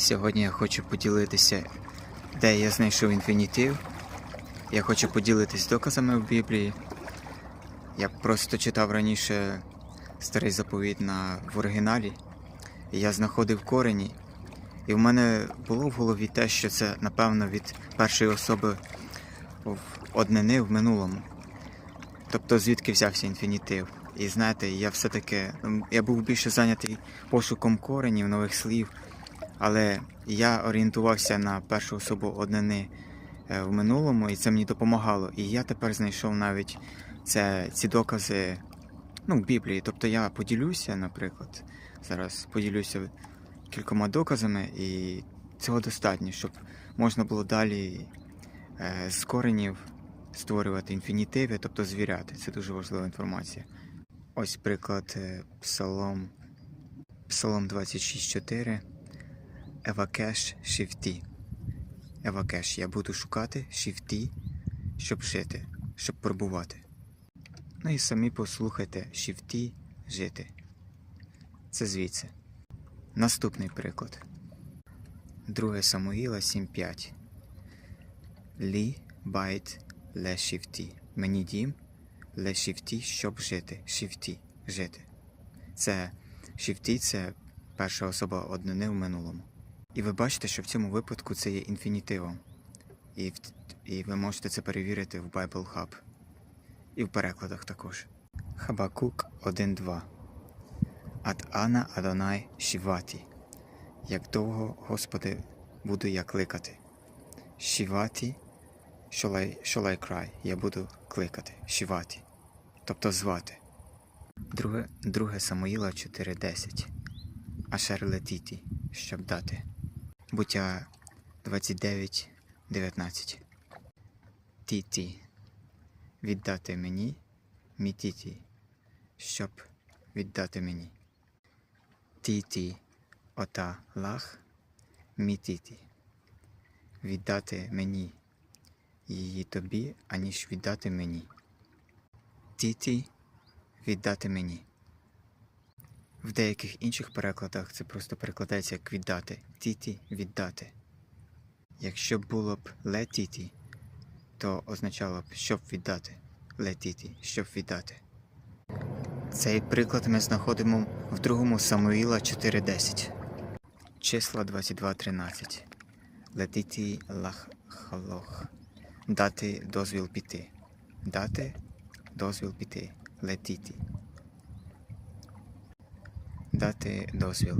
Сьогодні я хочу поділитися, де я знайшов інфінітив. Я хочу поділитись доказами в Біблії. Я просто читав раніше старий заповіт на, в оригіналі. І я знаходив корені. І в мене було в голові те, що це, напевно, від першої особи в однини в минулому. Тобто звідки взявся інфінітив. І знаєте, я все-таки я був більше зайнятий пошуком коренів, нових слів. Але я орієнтувався на першу особу однини е, в минулому, і це мені допомагало. І я тепер знайшов навіть це, ці докази ну, в Біблії. Тобто я поділюся, наприклад, зараз поділюся кількома доказами, і цього достатньо, щоб можна було далі е, з коренів створювати інфінітиви, тобто звіряти. Це дуже важлива інформація. Ось приклад е, Псалом, Псалом 26.4. Евакеш шифті. Евакеш. Я буду шукати шифті, щоб жити, щоб пробувати. Ну і самі послухайте шифті жити. Це звідси. Наступний приклад. 2 Самуїла 7.5. Лі байт ле шифті. Мені дім ле шифті, щоб жити. Шифті жити. Це шифті це перша особа однини в минулому. І ви бачите, що в цьому випадку це є інфінітивом. І, і ви можете це перевірити в Bible Hub. І в перекладах також. Хабакук 1.2. Ад Ана Адонай Шіваті. Як довго, Господи, буду я кликати. Шіваті shall I cry. Я буду кликати. Шіваті. Тобто звати. Друге, друге Самуїла 4.10. Ашер летіті, щоб дати. Буття 29.19. Тіті. Віддати мені. Мітіті. Щоб віддати мені. Тіті. Ота лах. Мітіті. Віддати мені. Її тобі, аніж віддати мені. Тіті. Віддати мені. В деяких інших перекладах це просто перекладається як віддати. Тіті віддати. Якщо було б летіті, то означало б щоб віддати. Летіті, щоб віддати. Цей приклад ми знаходимо в другому Самуїла 4.10. Числа 22.13. Летіті лах халох. Дати дозвіл піти. Дати дозвіл піти. Летіті дати дозвіл